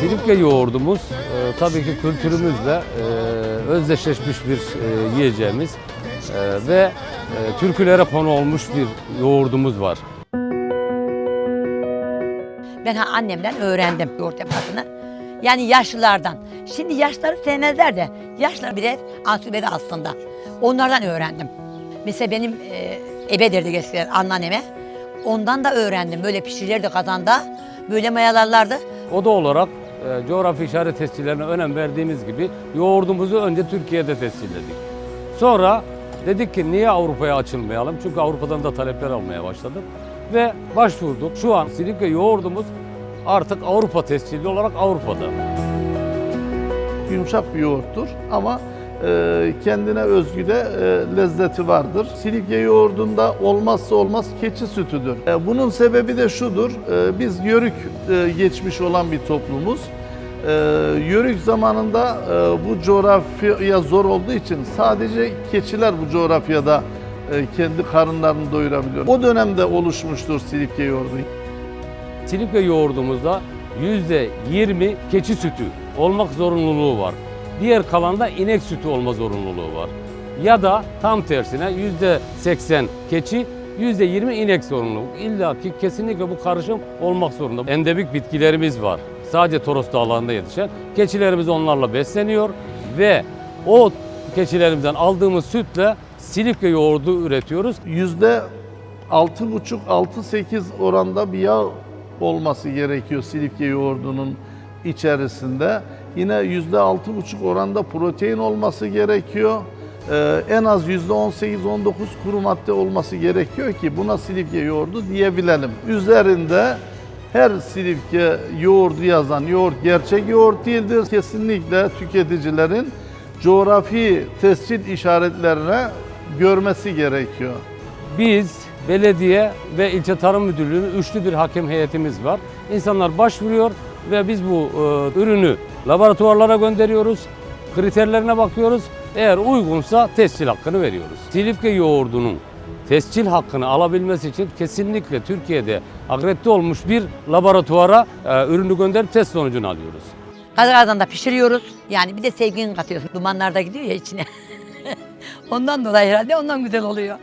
Silifke yoğurdumuz e, tabii ki kültürümüzle e, özdeşleşmiş bir e, yiyeceğimiz e, ve e, türkülere konu olmuş bir yoğurdumuz var. Ben ha annemden öğrendim yoğurt yapmasını. Yani yaşlılardan. Şimdi yaşları sevmezler de yaşlar birer ansübede aslında. Onlardan öğrendim. Mesela benim e, ebe derdik eskiden anneanneme. Ondan da öğrendim. Böyle pişirirdi kazanda. Böyle mayalarlardı. O da olarak e, coğrafi işaret tescillerine önem verdiğimiz gibi yoğurdumuzu önce Türkiye'de tescilledik. Sonra dedik ki niye Avrupa'ya açılmayalım? Çünkü Avrupa'dan da talepler almaya başladık. Ve başvurduk. Şu an Silifke yoğurdumuz artık Avrupa tescilli olarak Avrupa'da. yumuşak bir yoğurttur ama kendine özgü de e, lezzeti vardır. Silifke yoğurdunda olmazsa olmaz keçi sütüdür. E, bunun sebebi de şudur, e, biz yörük geçmiş olan bir toplumuz. Yörük zamanında bu coğrafya zor olduğu için sadece keçiler bu coğrafyada kendi karınlarını doyurabiliyor. O dönemde oluşmuştur Silifke yoğurdu. Silifke yoğurdumuzda %20 keçi sütü olmak zorunluluğu var. Diğer kalanda inek sütü olma zorunluluğu var. Ya da tam tersine %80 keçi, %20 inek zorunluluğu. İlla ki kesinlikle bu karışım olmak zorunda. Endemik bitkilerimiz var. Sadece Toros Dağları'nda yetişen. Keçilerimiz onlarla besleniyor ve o keçilerimizden aldığımız sütle Silifke yoğurdu üretiyoruz. yüzde 6,5-6-8 oranda bir yağ olması gerekiyor silifke yoğurdunun içerisinde. Yine yüzde 6,5 oranda protein olması gerekiyor. Ee, en az yüzde 18-19 kuru madde olması gerekiyor ki buna silifke yoğurdu diyebilelim. Üzerinde her silifke yoğurdu yazan yoğurt gerçek yoğurt değildir. Kesinlikle tüketicilerin coğrafi tescil işaretlerine görmesi gerekiyor. Biz belediye ve ilçe tarım müdürlüğünün üçlü bir hakem heyetimiz var. İnsanlar başvuruyor ve biz bu e, ürünü laboratuvarlara gönderiyoruz. Kriterlerine bakıyoruz. Eğer uygunsa tescil hakkını veriyoruz. Silifke yoğurdunun tescil hakkını alabilmesi için kesinlikle Türkiye'de akredite olmuş bir laboratuvara e, ürünü gönderip test sonucunu alıyoruz. Kazandan da pişiriyoruz. Yani bir de sevgini katıyorsun. Dumanlar da gidiyor ya içine. ondan dolayı herhalde ondan güzel oluyor.